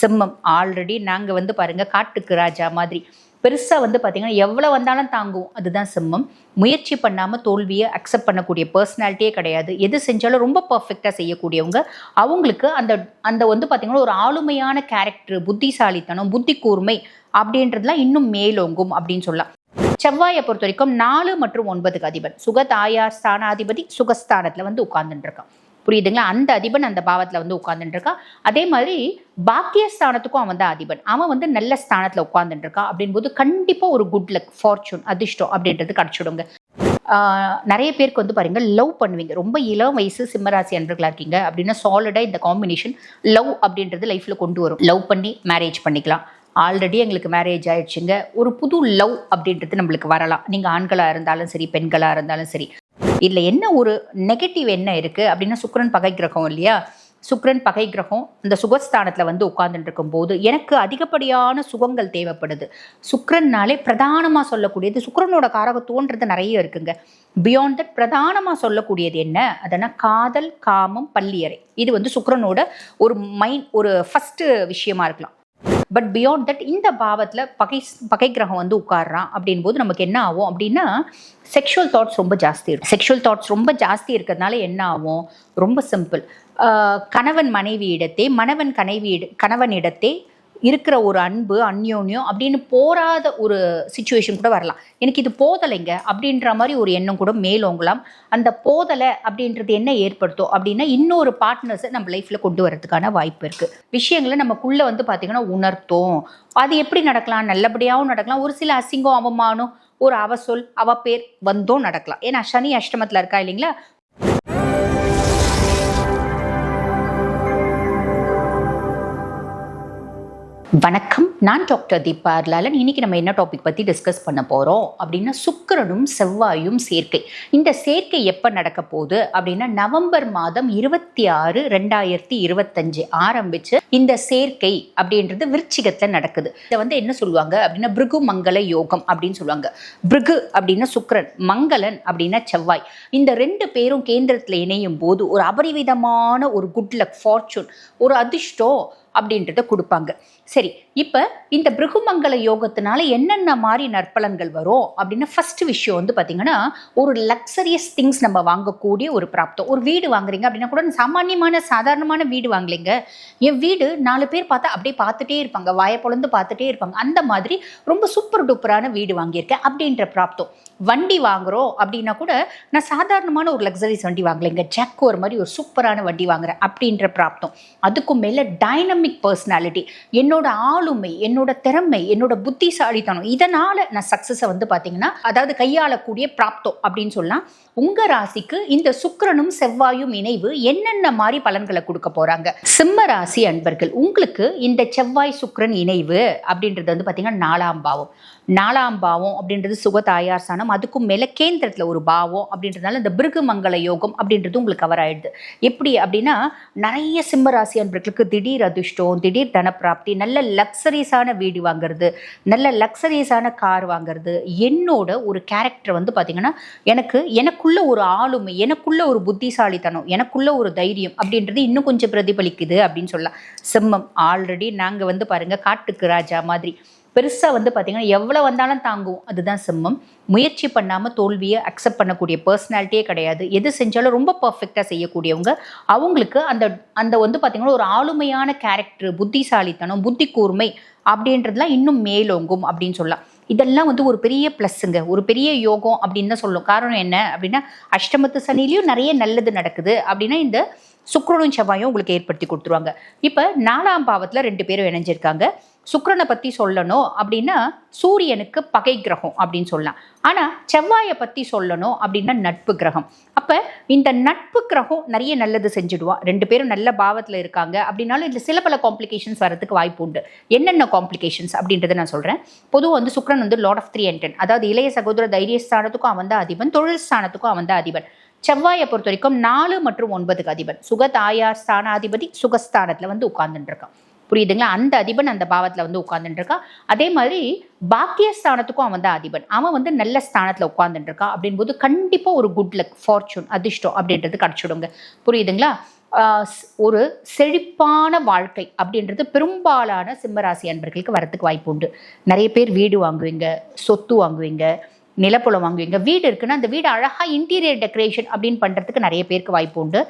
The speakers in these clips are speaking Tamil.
சிம்மம் ஆல்ரெடி நாங்கள் வந்து பாருங்க காட்டுக்கு ராஜா மாதிரி. பெருசாக வந்து பார்த்தீங்கன்னா எவ்வளோ வந்தாலும் தாங்குவோம் அதுதான் சிம்மம். முயற்சி பண்ணாமல் தோல்வியை அக்செப்ட் பண்ணக்கூடிய பர்சனாலிட்டியே கிடையாது. எது செஞ்சாலும் ரொம்ப பர்ஃபெக்டாக செய்யக்கூடியவங்க. அவங்களுக்கு அந்த அந்த வந்து பார்த்தீங்கன்னா ஒரு ஆளுமையான கேரக்டர் புத்திசாலித்தனம் புத்தி கூர்மை அப்படின்றதுலாம் இன்னும் மேலோங்கும் அப்படின்னு சொல்லலாம். செவ்வாயை பொறுத்த வரைக்கும் நாலு மற்றும் ஒன்பதுக்கு அதிபர் சுக ஸ்தானாதிபதி சுகஸ்தானத்தில் வந்து உட்கார்ந்துட்டு இருக்கான். புரியுதுங்களா? அந்த அதிபன் அந்த பாவத்தில் வந்து உட்காந்துட்டு அதே மாதிரி பாக்கியஸ்தானத்துக்கும் அவன் தான் அதிபன். அவன் வந்து நல்ல ஸ்தானத்தில் உட்காந்துட்டு இருக்கான் அப்படின்போது கண்டிப்பாக ஒரு குட் லக் ஃபார்ச்சூன் அதிர்ஷ்டம் அப்படின்றது கிடச்சிடுங்க. நிறைய பேருக்கு வந்து பாருங்கள் லவ் பண்ணுவீங்க. ரொம்ப இளம் வயசு சிம்மராசி அன்றர்களாக இருக்கீங்க அப்படின்னா சாலிடாக இந்த காம்பினேஷன் லவ் அப்படின்றது லைஃப்பில் கொண்டு வரும். லவ் பண்ணி மேரேஜ் பண்ணிக்கலாம். ஆல்ரெடி எங்களுக்கு மேரேஜ் ஆயிடுச்சுங்க. ஒரு புது லவ் அப்படின்றது நம்மளுக்கு வரலாம். நீங்கள் ஆண்களாக இருந்தாலும் சரி பெண்களாக இருந்தாலும் சரி. இதில் என்ன ஒரு நெகட்டிவ் என்ன இருக்குது அப்படின்னா சுக்ரன் பகை கிரகம் இல்லையா? சுக்ரன் பகை கிரகம் இந்த சுகஸ்தானத்தில் வந்து உட்கார்ந்துட்டு இருக்கும்போது எனக்கு அதிகப்படியான சுகங்கள் தேவைப்படுது. சுக்கிரன்னாலே பிரதானமாக சொல்லக்கூடியது சுக்ரனோட காரகத்துவன்றது நிறைய இருக்குங்க. பியாண்ட் தட் பிரதானமாக சொல்லக்கூடியது என்ன? அதனால் காதல் காமம் பள்ளியறை. இது வந்து சுக்ரனோட ஒரு மைண்ட் ஒரு ஃபஸ்ட்டு விஷயமா இருக்கலாம். பட் பியாண்ட் தட் இந்த பாவத்தில் பகை பகை கிரகம் வந்து உட்கார்றான் அப்படின் போது நமக்கு என்ன ஆகும் அப்படின்னா செக்ஷுவல் தாட்ஸ் ரொம்ப ஜாஸ்தி இருக்கும். செக்ஷுவல் தாட்ஸ் ரொம்ப ஜாஸ்தி இருக்கிறதுனால என்ன ஆகும்? ரொம்ப சிம்பிள் கணவன் மனைவி இடத்தே மணவன் கனைவி கணவன் இடத்தே இருக்கிற ஒரு அன்பு அந்யோன்யம் அப்படின்னு போராத ஒரு சுச்சுவேஷன் கூட வரலாம். எனக்கு இது போதலைங்க அப்படின்ற மாதிரி ஒரு எண்ணம் கூட மேலோங்கலாம். அந்த போதலை அப்படின்றது என்ன ஏற்படுத்தும் அப்படின்னா இன்னொரு பார்ட்னர்ஸை நம்ம லைஃப்பில் கொண்டு வரதுக்கான வாய்ப்பு இருக்குது விஷயங்களை நமக்குள்ளே வந்து பார்த்திங்கன்னா உணர்த்தும். அது எப்படி நடக்கலாம்? நல்லபடியாகவும் நடக்கலாம். ஒரு சில அசிங்கம் அவமானம் ஒரு அவசொல் அவ பேர் வந்தும் நடக்கலாம். ஏன்னா சனி அஷ்டமத்தில் இருக்கா இல்லைங்களா? வணக்கம். நான் டாக்டர் தீபா அர்லாலன் இன்னைக்கு நம்ம என்ன டாபிக் பற்றி டிஸ்கஸ் பண்ண போகிறோம் அப்படின்னா சுக்கரனும் செவ்வாயும் சேர்க்கை. இந்த சேர்க்கை எப்போ நடக்க போகுது? அப்படின்னா நவம்பர் மாதம் இருபத்தி ஆறு ரெண்டாயிரத்தி இருபத்தஞ்சு ஆரம்பிச்சு இந்த சேர்க்கை அப்படின்றது விருச்சிகத்தில் நடக்குது. இதை வந்து என்ன சொல்லுவாங்க? அப்படின்னா பிருகு மங்கள யோகம் அப்படின்னு சொல்லுவாங்க. பிருகு அப்படின்னா சுக்கரன் மங்களன் அப்படின்னா செவ்வாய். இந்த ரெண்டு பேரும் கேந்திரத்தில் இணையும் போது ஒரு அபரிவிதமான ஒரு குட் லக் ஃபார்ச்சூன் ஒரு அதிர்ஷ்டம் அப்படின்றத கொடுப்பாங்க. சரி இப்போ இந்த பிருகுமங்கல யோகத்தினால என்னென்ன மாதிரி நற்பலன்கள் வரும் அப்படின்னா ஃபர்ஸ்ட் விஷயம் வந்து பார்த்தீங்கன்னா ஒரு லக்ஸரியஸ் திங்ஸ் நம்ம வாங்கக்கூடிய ஒரு பிராப்தம். ஒரு வீடு வாங்குறீங்க அப்படின்னா கூட சாமானியமான சாதாரணமான வீடு வாங்கலைங்க. என் வீடு நாலு பேர் பார்த்தா அப்படியே பார்த்துட்டே இருப்பாங்க. வாயை பொழந்து பார்த்துட்டே இருப்பாங்க. அந்த மாதிரி ரொம்ப சூப்பர் டூப்பரான வீடு வாங்கியிருக்கேன் அப்படின்ற பிராப்தம். வண்டி வாங்குறோம் அப்படின்னா கூட நான் சாதாரணமான ஒரு லக்ஸரிஸ் வண்டி வாங்கலைங்க. ஜாக்கோர் மாதிரி ஒரு சூப்பரான வண்டி வாங்குறேன் அப்படின்ற பிராப்தம். அதுக்கும் மேலே டைனமிக் பர்சனாலிட்டி என்னோட ஆளுமை என்னோட திறமை என்னோட புத்திசாலித்தனம் இதனால நான் சக்ஸஸை வந்து பார்த்தீங்கன்னா அதாவது கையாளக்கூடிய பிராப்தம் அப்படின்னு சொல்லலாம். உங்க ராசிக்கு இந்த சுக்கரனும் செவ்வாயும் இணைவு என்னென்ன மாதிரி பலன்களை கொடுக்க போறாங்க? சிம்ம ராசி அன்பர்கள் உங்களுக்கு இந்த செவ்வாய் சுக்கரன் இணைவு அப்படின்றது வந்து பார்த்தீங்கன்னா நாலாம் பாவம். நாலாம் பாவம் அப்படின்றது சுக தாயார் அதுக்கும் மேலே கேந்திரத்தில் ஒரு பாவம் அப்படின்றதுனால இந்த பிருகு மங்கள யோகம் அப்படின்றது உங்களுக்கு கவர் ஆயிடுது. எப்படி அப்படின்னா நிறைய சிம்ம ராசி அன்பர்களுக்கு திடீர் அதிர்ஷ்டம் திடீர் தனப்பிராப்தி நல்ல லக்ஸரிஸான வீடு வாங்குறது நல்ல லக்ஸரிஸான கார் வாங்குறது என்னோட ஒரு கேரக்டர் வந்து பார்த்திங்கன்னா எனக்கு எனக்குள்ள ஒரு ஆளுமை எனக்குள்ள ஒரு புத்திசாலித்தனம் எனக்குள்ள ஒரு தைரியம் அப்படின்றது இன்னும் கொஞ்சம் பிரதிபலிக்குது அப்படின்னு சொல்லலாம். சிம்மம் ஆல்ரெடி நாங்கள் வந்து பாருங்கள் காட்டுக்கு ராஜா மாதிரி. பெருசாக வந்து பார்த்தீங்கன்னா எவ்வளோ வந்தாலும் தாங்கும். அதுதான் சிம்மம். முயற்சி பண்ணாமல் தோல்வியை அக்செப்ட் பண்ணக்கூடிய பர்சனாலிட்டியே கிடையாது. எது செஞ்சாலும் ரொம்ப பர்ஃபெக்டாக செய்யக்கூடியவங்க. அவங்களுக்கு அந்த அந்த வந்து பார்த்தீங்கன்னா ஒரு ஆளுமையான கேரக்டர் புத்திசாலித்தனம் புத்தி கூர்மை அப்படின்றதுலாம் இன்னும் மேலோங்கும் அப்படின்னு சொல்லலாம். இதெல்லாம் வந்து ஒரு பெரிய ப்ளஸ்ஸுங்க ஒரு பெரிய யோகம் அப்படின்னு தான் சொல்லும். காரணம் என்ன அப்படின்னா அஷ்டமத்து சனிலையும் நிறைய நல்லது நடக்குது அப்படின்னா இந்த சுக்ரனும் செவ்வாயும் உங்களுக்கு ஏற்படுத்தி கொடுத்துருவாங்க. இப்போ நாலாம் பாவத்தில் ரெண்டு பேரும் இணைஞ்சிருக்காங்க. சுக்கரனை பற்றி சொல்லணும் அப்படின்னா சூரியனுக்கு பகை கிரகம் அப்படின்னு சொல்லலாம். ஆனால் செவ்வாயை பற்றி சொல்லணும் அப்படின்னா நட்பு கிரகம். அப்போ இந்த நட்பு கிரகம் நிறைய நல்லது செஞ்சுடுவான் ரெண்டு பேரும் நல்ல பாவத்தில் இருக்காங்க. அப்படின்னாலும் இதில் சில பல காம்ப்ளிகேஷன்ஸ் வரதுக்கு வாய்ப்பு உண்டு. என்னென்ன காம்ப்ளிகேஷன்ஸ் அப்படின்றத நான் சொல்கிறேன் பொதுவாக வந்து சுக்கரன் வந்து lord of three and ten அதாவது இளைய சகோதர தைரியஸ்தானத்துக்கும் அவன் தான் அதிபன் தொழில் ஸ்தானத்துக்கும் அவன் தான் அதிபன். செவ்வாயை பொறுத்த வரைக்கும் நாலு மற்றும் ஒன்பதுக்கு அதிபன். சுக தாயார் ஸ்தானாதிபதி சுகஸ்தானத்தில் வந்து உட்கார்ந்துட்டு இருக்கான். புரியுதுங்களா? அந்த அதிபன் அந்த பாவத்தில் வந்து உட்கார்ந்துட்டு அதே மாதிரி பாக்கியஸ்தானத்துக்கும் அவன் தான் அதிபன். அவன் வந்து நல்ல ஸ்தானத்தில் உட்கார்ந்துட்டு இருக்கான் அப்படின்போது கண்டிப்பாக ஒரு குட் லக் ஃபார்ச்சூன் அதிர்ஷ்டம் அப்படின்றது கிடச்சிடுங்க. புரியுதுங்களா? ஸ்- ஒரு செழிப்பான வாழ்க்கை அப்படின்றது பெரும்பாலான சிம்மராசி அன்பர்களுக்கு வரத்துக்கு வாய்ப்பு உண்டு. நிறைய பேர் வீடு வாங்குவீங்க சொத்து வாங்குவீங்க நிலப்புலம் வாங்குவீங்க வீடு இருக்குன்னா அந்த வீடு அழகாக இன்டீரியர் டெக்கரேஷன் அப்படின்னு பண்ணுறதுக்கு நிறைய பேருக்கு வாய்ப்பு உண்டு.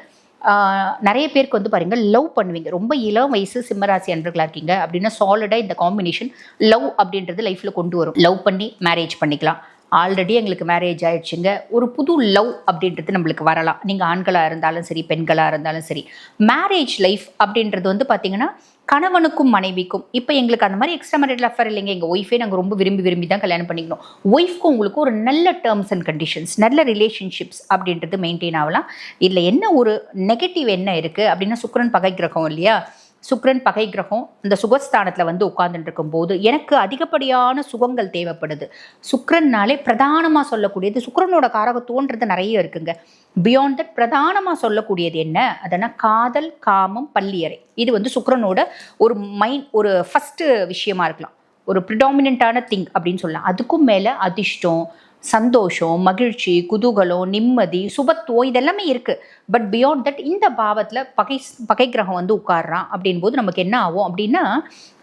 நிறைய பேருக்கு வந்து பாருங்கள் லவ் பண்ணுவீங்க. ரொம்ப இளம் வயசு சிம்மராசி அன்பர்களாக இருக்கீங்க அப்படின்னா சாலிடாக இந்த காம்பினேஷன் லவ் அப்படின்றது லைஃப்பில் கொண்டு வரும். லவ் பண்ணி மேரேஜ் பண்ணிக்கலாம். ஆல்ரெடி எங்களுக்கு மேரேஜ் ஆயிடுச்சுங்க. ஒரு புது லவ் அப்படின்றது நம்மளுக்கு வரலாம். நீங்கள் ஆண்களாக இருந்தாலும் சரி பெண்களாக இருந்தாலும் சரி. மேரேஜ் லைஃப் அப்படின்றது வந்து பார்த்தீங்கன்னா கணவனுக்கும் மனைவிக்கும். இப்போ எங்களுக்கு அந்த மாதிரி எக்ஸ்ட்ரா மேரிட்டல் அஃபேர் இல்லைங்க எங்கள் ஒய்ஃபே நாங்கள் ரொம்ப விரும்பி விரும்பி தான் கல்யாணம் பண்ணிக்கணும். ஒய்ஃப்க்கும் உங்களுக்கு ஒரு நல்ல டேர்ம்ஸ் அண்ட் கண்டிஷன்ஸ் நல்ல ரிலேஷன்ஷிப்ஸ் அப்படின்றது மெயின்டைன் ஆகலாம். இதில் என்ன ஒரு நெகட்டிவ் என்ன இருக்குது அப்படின்னா சுக்கரன் பகை கிரகம் இல்லையா? சுக்ரன் பகை கிரகம் இந்த சுகஸ்தானத்தில் வந்து உட்கார்ந்துட்டு இருக்கும்போது எனக்கு அதிகப்படியான சுகங்கள் தேவைப்படுது. சுக்ரன்னாலே பிரதானமாக சொல்லக்கூடியது சுக்ரனோட காரகத்துவன்றது நிறைய இருக்குங்க. பியாண்ட் தட் பிரதானமாக சொல்லக்கூடியது என்ன? அதனால் காதல் காமம் பள்ளியறை. இது வந்து சுக்ரனோட ஒரு மைண்ட் ஒரு ஃபஸ்ட்டு விஷயமா இருக்கலாம். ஒரு ப்ரிடாமினண்ட்டான திங் அப்படின்னு சொல்லலாம். அதுக்கும் மேலே அதிர்ஷ்டம் சந்தோஷம் மகிழ்ச்சி குதூகலம் நிம்மதி சுபத்துவம் இதெல்லாமே இருக்குது பட் பியாண்ட் தட் இந்த பாவத்தில் பகை பகை கிரகம் வந்து உட்கார்றான் அப்படின் போது நமக்கு என்ன ஆகும் அப்படின்னா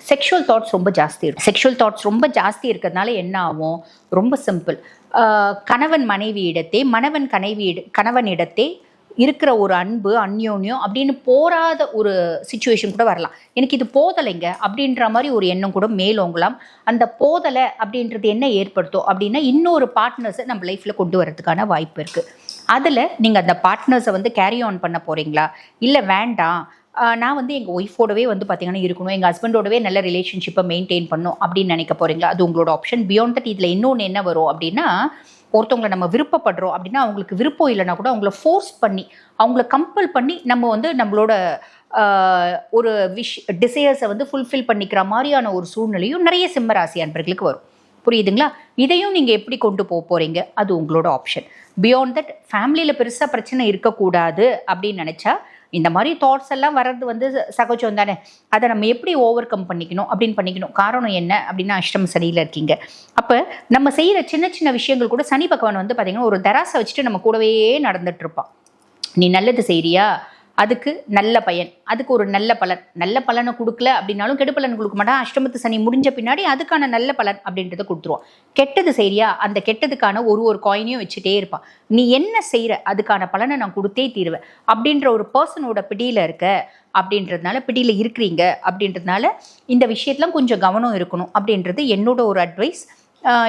செக்ஷுவல் தாட்ஸ் ரொம்ப ஜாஸ்தி இருக்கும். செக்ஷுவல் தாட்ஸ் ரொம்ப ஜாஸ்தி இருக்கிறதுனால என்ன ஆகும்? ரொம்ப சிம்பிள் கணவன் மனைவி இடத்தே மணவன் கனைவி கணவனிடத்தே இருக்கிற ஒரு அன்பு அந்யோன்யம் அப்படின்னு போராத ஒரு சுச்சுவேஷன் கூட வரலாம். எனக்கு இது போதலைங்க அப்படின்ற மாதிரி ஒரு எண்ணம் கூட மேலோங்கலாம். அந்த போதலை அப்படின்றது என்ன ஏற்படுத்தும் அப்படின்னா இன்னொரு பார்ட்னர்ஸை நம்ம லைஃப்பில் கொண்டு வரதுக்கான வாய்ப்பு இருக்குது அதில் நீங்கள் அந்த பார்ட்னர்ஸை வந்து கேரி ஆன் பண்ண போகிறீங்களா இல்லை வேண்டாம். நான் வந்து எங்கள் ஒய்ஃபோடவே வந்து பார்த்தீங்கன்னா இருக்கணும். எங்கள் ஹஸ்பண்டோடவே நல்ல ரிலேஷன்ஷிப்பை மெயின்டைன் பண்ணும் அப்படின்னு நினைக்க போகிறீங்களா அது உங்களோட ஆப்ஷன் பியாண்ட் தட் இதில் இன்னொன்று என்ன வரும் அப்படின்னா ஒருத்தவங்களை நம்ம விருப்பப்படுறோம் அப்படின்னா அவங்களுக்கு விருப்பம் இல்லைன்னா கூட அவங்கள ஃபோர்ஸ் பண்ணி அவங்கள கம்பல் பண்ணி நம்ம வந்து நம்மளோட ஒரு விஷ் டிசையர்ஸை வந்து ஃபுல்ஃபில் பண்ணிக்கிற மாதிரியான ஒரு சூழ்நிலையும் நிறைய சிம்மராசி அன்பர்களுக்கு வரும். புரியுதுங்களா? இதையும் நீங்கள் எப்படி கொண்டு போக போகிறீங்க அது உங்களோட ஆப்ஷன் பியாண்ட் தட் ஃபேமிலியில் பெருசாக பிரச்சனை இருக்கக்கூடாது அப்படின்னு நினச்சா இந்த மாதிரி தாட்ஸ் எல்லாம் வர்றது வந்து சகஜம் தானே. அதை நம்ம எப்படி ஓவர் கம் பண்ணிக்கணும் அப்படின்னு பண்ணிக்கணும். காரணம் என்ன அப்படின்னா அஷ்டம் சனியில் இருக்கீங்க. அப்போ நம்ம செய்கிற சின்ன சின்ன விஷயங்கள் கூட சனி பகவான் வந்து பார்த்தீங்கன்னா ஒரு தராசை வச்சுட்டு நம்ம கூடவே நடந்துட்டு இருப்பான். நீ நல்லது செய்கிறியா அதுக்கு நல்ல பயன். அதுக்கு ஒரு நல்ல பலன். நல்ல பலனை கொடுக்கல அப்படின்னாலும் கெடு பலன் கொடுக்க மாட்டான். அஷ்டமத்து சனி முடிஞ்ச பின்னாடி அதுக்கான நல்ல பலன் அப்படின்றத கொடுத்துருவான். கெட்டது செய்றியா? அந்த கெட்டதுக்கான ஒரு ஒரு காயினையும் வச்சுட்டே இருப்பான். நீ என்ன செய்கிற அதுக்கான பலனை நான் கொடுத்தே தீருவேன். அப்படின்ற ஒரு பர்சனோட பிடியில் இருக்க அப்படின்றதுனால பிடியில் இருக்கிறீங்க அப்படின்றதுனால இந்த விஷயத்தெலாம் கொஞ்சம் கவனம் இருக்கணும் அப்படின்றது என்னோட ஒரு அட்வைஸ்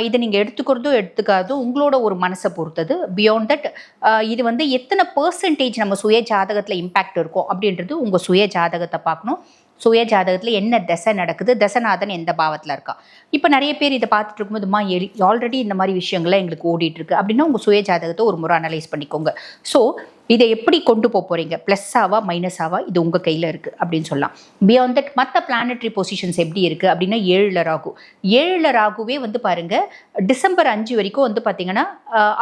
இதை நீங்கள் எடுத்துக்கிறதோ எடுத்துக்காதோ உங்களோட ஒரு மனசை பொறுத்தது. பியாண்ட் தட் இது வந்து எத்தனை பர்சன்டேஜ் நம்ம சுய ஜாதகத்தில் இம்பேக்ட் இருக்கும் அப்படின்றது உங்கள் சுய ஜாதகத்தை பார்க்கணும். சுய ஜாதகத்தில் என்ன தசை நடக்குது? தசநாதன் எந்த பாவத்தில் இருக்கா? இப்போ நிறைய பேர் இதை பார்த்துட்டு இருக்கும்போதுமா எரி ஆல்ரெடி இந்த மாதிரி விஷயங்கள்லாம் எங்களுக்கு ஓடிட்டு இருக்கு. அப்படின்னா உங்கள் சுய ஜாதகத்தை ஒரு முறை அனலைஸ் பண்ணிக்கோங்க. ஸோ இதை எப்படி கொண்டு போக போகிறீங்க ப்ளஸ்ஸாவா மைனஸாவா இது உங்கள் கையில் இருக்குது அப்படின்னு சொல்லலாம். பியாண்ட் தட் மற்ற பிளானட்ரி பொசிஷன்ஸ் எப்படி இருக்குது அப்படின்னா ஏழில் ராகு. ஏழில் ராகுவே வந்து பாருங்க டிசம்பர் அஞ்சு வரைக்கும் வந்து பார்த்தீங்கன்னா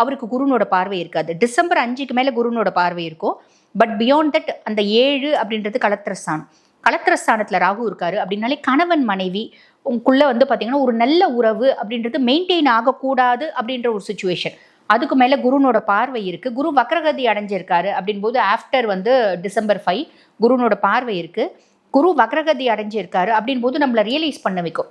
அவருக்கு குருனோட பார்வை இருக்காது. டிசம்பர் அஞ்சுக்கு மேலே குருனோட பார்வை இருக்கும். பட் பியாண்ட் தட் அந்த ஏழு அப்படின்றது கலத்திரஸ்தானம் கலத்திரஸ்தானத்தில் ராகு இருக்காரு அப்படின்னாலே கணவன் மனைவி உங்களுக்குள்ளே வந்து பார்த்தீங்கன்னா ஒரு நல்ல உறவு அப்படின்றது மெயின்டைன் ஆகக்கூடாது அப்படின்ற ஒரு சுச்சுவேஷன் அதுக்கு மேலே குருனோட பார்வை இருக்குது குரு வக்ரகதி அடைஞ்சிருக்காரு அப்படின்போது ஆஃப்டர் வந்து டிசம்பர் ஃபைவ் குருனோட பார்வை இருக்குது குரு வக்ரகதி அடைஞ்சிருக்காரு அப்படின்போது நம்மளை ரியலைஸ் பண்ண வைக்கும்.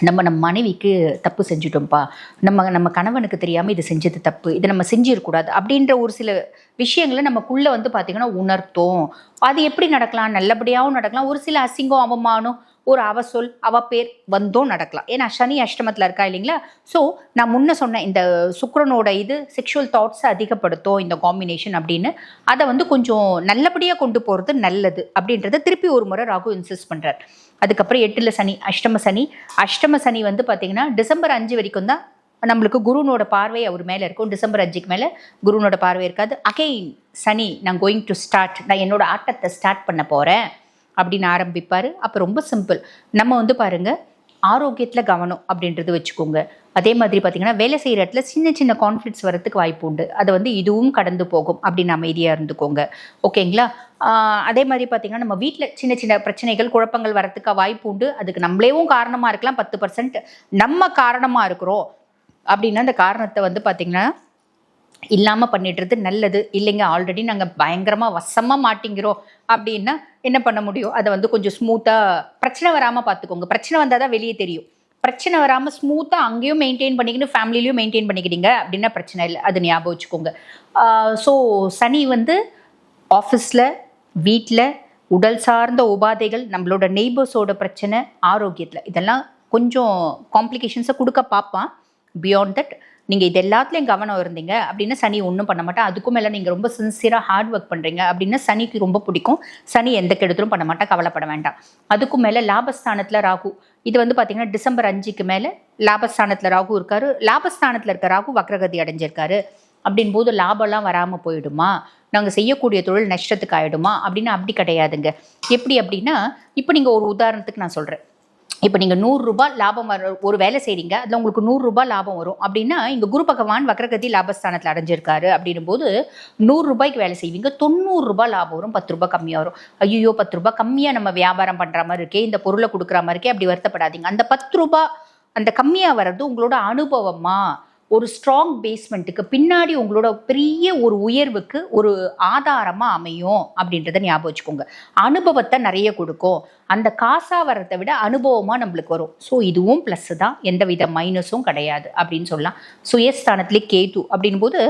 நம்ம நம்ம மனைவிக்கு தப்பு செஞ்சுட்டோம்ப்பா நம்ம நம்ம கணவனுக்கு தெரியாமல் இது செஞ்சது தப்பு. இதை நம்ம செஞ்சிடக்கூடாது அப்படின்ற ஒரு சில விஷயங்களை நமக்குள்ளே வந்து பார்த்திங்கன்னா உணர்த்தோம். அது எப்படி நடக்கலாம்? நல்லபடியாகவும் நடக்கலாம். ஒரு சில அசிங்கம் அவமானம் ஒரு அவ சொல் அவ பேர் வந்தோம் நடக்கலாம். ஏன்னா சனி அஷ்டமத்தில் இருக்கா இல்லைங்களா? ஸோ நான் முன்ன சொன்ன இந்த சுக்கிரனோட இது செக்ஷுவல் தாட்ஸை அதிகப்படுத்தும் இந்த காம்பினேஷன் அப்படின்னு அதை வந்து கொஞ்சம் நல்லபடியாக கொண்டு போகிறது நல்லது அப்படின்றத திருப்பி ஒரு முறை ராகு இன்சிஸ்ட் பண்ணுறார் அதுக்கப்புறம் எட்டில் சனி அஷ்டம சனி. அஷ்டம சனி வந்து பார்த்தீங்கன்னா டிசம்பர் அஞ்சு வரைக்கும் தான் நம்மளுக்கு குருனோட பார்வை அவர் மேலே இருக்கும். டிசம்பர் அஞ்சுக்கு மேலே குருனோட பார்வை இருக்காது. அகெயின் சனி நான் கோயிங் டு ஸ்டார்ட் நான் என்னோட ஆட்டத்தை ஸ்டார்ட் பண்ண போகிறேன் அப்படின்னு ஆரம்பிப்பார். அப்போ ரொம்ப சிம்பிள் நம்ம வந்து பாருங்க ஆரோக்கியத்தில் கவனம் அப்படின்றது வச்சுக்கோங்க. அதே மாதிரி பார்த்தீங்கன்னா வேலை செய்கிற இடத்துல சின்ன சின்ன கான்ஃப்ளிக்ஸ் வரத்துக்கு வாய்ப்பு உண்டு. அதை வந்து இதுவும் கடந்து போகும் அப்படின்னு அமைதியாக இருந்துக்கோங்க. ஓகேங்களா அதே மாதிரி பார்த்தீங்கன்னா நம்ம வீட்டில் சின்ன சின்ன பிரச்சனைகள் குழப்பங்கள் வரத்துக்கு வாய்ப்பு உண்டு. அதுக்கு நம்மளேவும் காரணமாக இருக்கலாம். பத்து பர்சன்ட் நம்ம காரணமாக இருக்கிறோம். அப்படின்னா அந்த காரணத்தை வந்து பார்த்திங்கன்னா இல்லாமல் பண்ணிடுறது நல்லது. இல்லைங்க ஆல்ரெடி நாங்கள் பயங்கரமாக வசமாக மாட்டிங்கிறோம் அப்படின்னா என்ன பண்ண முடியும்? அதை வந்து கொஞ்சம் ஸ்மூத்தாக பிரச்சனை வராமல் பார்த்துக்கோங்க பிரச்சனை வந்தால் தான் வெளியே தெரியும். பிரச்சனை வராமல் ஸ்மூத்தாக அங்கேயும் மெயின்டைன் பண்ணிக்கணும் ஃபேமிலிலையும் மெயின்டைன் பண்ணிக்கிறீங்க அப்படின்னா பிரச்சனை இல்லை. அது ஞாபகம் வச்சுக்கோங்க. ஸோ சனி வந்து ஆஃபீஸில் வீட்டில் உடல் சார்ந்த உபாதைகள் நம்மளோட நெய்பர்ஸோட பிரச்சனை ஆரோக்கியத்தில். இதெல்லாம் கொஞ்சம் காம்ப்ளிகேஷன்ஸை கொடுக்க பார்ப்பான். பியாண்ட் தட் நீங்கள் இது எல்லாத்துலேயும் கவனம் இருந்தீங்க அப்படின்னா சனி ஒன்றும் பண்ண மாட்டேன் அதுக்கும் மேலே நீங்கள் ரொம்ப சின்சியராக ஹார்ட் ஒர்க் பண்ணுறீங்க அப்படின்னா சனிக்கு ரொம்ப பிடிக்கும். சனி எந்த கெடுதலும் பண்ண மாட்டா கவலைப்பட வேண்டாம். அதுக்கும் மேலே லாபஸ்தானத்தில் ராகு. இது வந்து பார்த்தீங்கன்னா டிசம்பர் அஞ்சுக்கு மேலே லாபஸ்தானத்தில் ராகு இருக்காரு. லாபஸ்தானத்தில் இருக்க ராகு வக்ரகதி அடைஞ்சிருக்காரு. அப்படின் போது லாபம்லாம் வராமல் போயிடுமா? நாங்கள் செய்யக்கூடிய தொழில் நஷ்டத்துக்கு ஆகிடுமா அப்படின்னா அப்படி கிடையாதுங்க. எப்படி அப்படின்னா இப்போ நீங்கள் ஒரு உதாரணத்துக்கு நான் சொல்கிறேன் இப்போ நீங்கள் நூறுரூபா லாபம் வர ஒரு வேலை செய்கிறீங்க அதில் உங்களுக்கு நூறுரூபா லாபம் வரும். அப்படின்னா இங்கே குரு பகவான் வக்ரகதி லாபஸ்தானத்தில் அடைஞ்சிருக்காரு அப்படின்னும் போது நூறுரூபாய்க்கு வேலை செய்வீங்க தொண்ணூறுரூபா லாபம் வரும் பத்து ரூபாய் கம்மியாக வரும். ஐயோ பத்து ரூபாய் கம்மியாக நம்ம வியாபாரம் பண்ணுற மாதிரி இருக்கே இந்த பொருளை கொடுக்குற மாதிரி இருக்கே அப்படி வருத்தப்படாதீங்க. அந்த பத்து ரூபா அந்த கம்மியாக வர்றது உங்களோட அனுபவமாக ஒரு ஸ்ட்ராங் பேஸ்மெண்ட்டுக்கு பின்னாடி உங்களோட பெரிய ஒரு உயர்வுக்கு ஒரு ஆதாரமாக அமையும் அப்படின்றத ஞாபகம் வச்சுக்கோங்க. அனுபவத்தை நிறைய கொடுக்கும். அந்த காசாக வரதை விட அனுபவமாக நம்மளுக்கு வரும். ஸோ இதுவும் ப்ளஸ்ஸு தான். எந்த வித மைனஸும் கிடையாது அப்படின்னு சொல்லலாம். சுயஸ்தானத்திலே கேது அப்படின் போது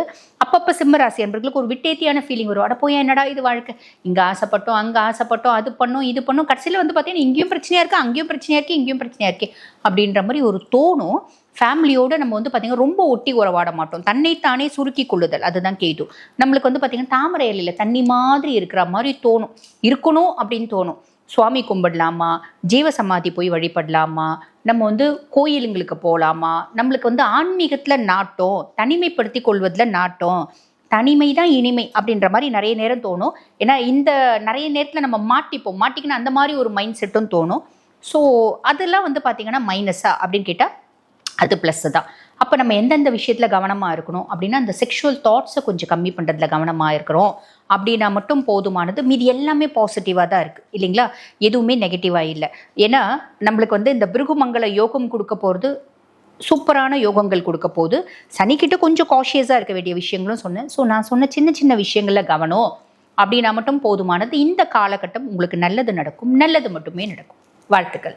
அப்பப்போ சிம்மராசி என்பர்களுக்கு ஒரு விட்டேத்தியான ஃபீலிங் வரும். அட போய் என்னடா இது வாழ்க்கை? இங்கே ஆசைப்பட்டோம் அங்கே ஆசைப்பட்டோம் அது பண்ணோம் இது பண்ணோம். கடைசியில் வந்து பார்த்தீங்கன்னா இங்கேயும் பிரச்சனையாக இருக்குது அங்கேயும் பிரச்சனையாக இருக்குது இங்கேயும் பிரச்சனையாக இருக்குது அப்படின்ற மாதிரி ஒரு தோணும். ஃபேமிலியோடு நம்ம வந்து பார்த்திங்கன்னா ரொம்ப ஒட்டி உறவாட மாட்டோம். தன்னைத்தானே சுருக்கி கொள்ளுதல். அதுதான் கேது நம்மளுக்கு வந்து பார்த்திங்கன்னா தாமரை இலையில் தண்ணி மாதிரி இருக்கிற மாதிரி தோணும். இருக்கணும் அப்படின்னு தோணும். சுவாமி கும்பிடலாமா? ஜீவ சமாதி போய் வழிபடலாமா? நம்ம வந்து கோயிலுங்களுக்கு போகலாமா நம்மளுக்கு வந்து ஆன்மீகத்தில் நாட்டம் தனிமைப்படுத்தி கொள்வதில் நாட்டம் தனிமை தான் இனிமை அப்படின்ற மாதிரி நிறைய நேரம் தோணும். ஏன்னா இந்த நிறைய நேரத்தில் நம்ம மாட்டிப்போம். மாட்டிக்கினா அந்த மாதிரி ஒரு மைண்ட் செட்டும் தோணும். ஸோ அதெல்லாம் வந்து பார்த்திங்கன்னா மைனஸா அப்படின்னு கேட்டால் அது ப்ளஸ்ஸு தான். அப்போ நம்ம எந்தெந்த விஷயத்தில் கவனமாக இருக்கணும்? அப்படின்னா அந்த செக்ஷுவல் தாட்ஸை கொஞ்சம் கம்மி பண்ணுறதுல கவனமாக இருக்கிறோம். அப்படின்னா மட்டும் போதுமானது. மீதி எல்லாமே பாசிட்டிவாக தான் இருக்குது இல்லைங்களா? எதுவுமே நெகட்டிவாக இல்லை. ஏன்னா நம்மளுக்கு வந்து இந்த பிருகுமங்கல யோகம் கொடுக்க போகிறது சூப்பரான யோகங்கள் கொடுக்க போது சனிக்கிட்ட கொஞ்சம் காஷியஸாக இருக்க வேண்டிய விஷயங்களும் சொன்னேன். ஸோ நான் சொன்ன சின்ன சின்ன விஷயங்களில் கவனம். அப்படின்னா மட்டும் போதுமானது. இந்த காலகட்டம் உங்களுக்கு நல்லது நடக்கும். நல்லது மட்டுமே நடக்கும். வாழ்த்துக்கள்.